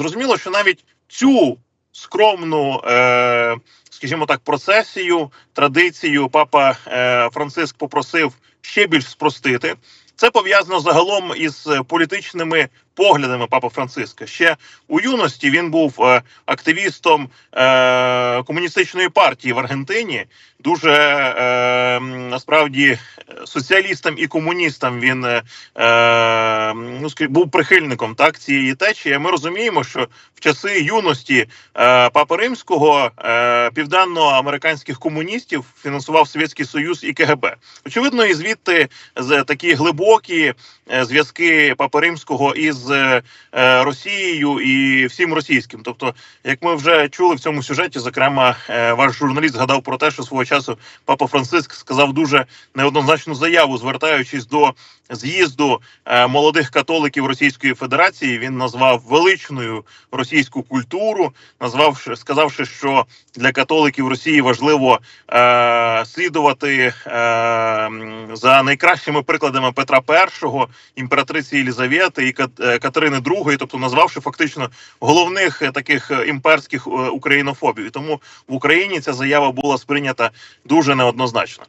Зрозуміло, що навіть цю скромну, е, скажімо так, процесію, традицію папа е, Франциск попросив ще більш спростити. Це пов'язано загалом із політичними поглядами папи Франциска. Ще у юності він був е, активістом е, комуністичної партії в Аргентині. Дуже е, насправді соціалістам і комуністам він е, е, ну, був прихильником так цієї течії. Ми розуміємо, що в часи юності е, Папи Римського е, південноамериканських комуністів фінансував Совєтський Союз і КГБ. Очевидно, і звідти з такі глибокі е, зв'язки Папи Римського із е, е, Росією і всім російським. Тобто, як ми вже чули в цьому сюжеті, зокрема, е, ваш журналіст згадав про те, що свого часу Папа Франциск сказав дуже неоднозначну заяву, звертаючись до з'їзду е, молодих католиків Російської Федерації. Він назвав величною російську культуру, назвавши, сказавши, що для католиків Росії важливо е, слідувати е, за найкращими прикладами Петра І, імператриці Єлізавети і е, Катерини II, тобто назвавши фактично головних е, таких імперських українофобів. І тому в Україні ця заява була сприйнята дуже неоднозначно.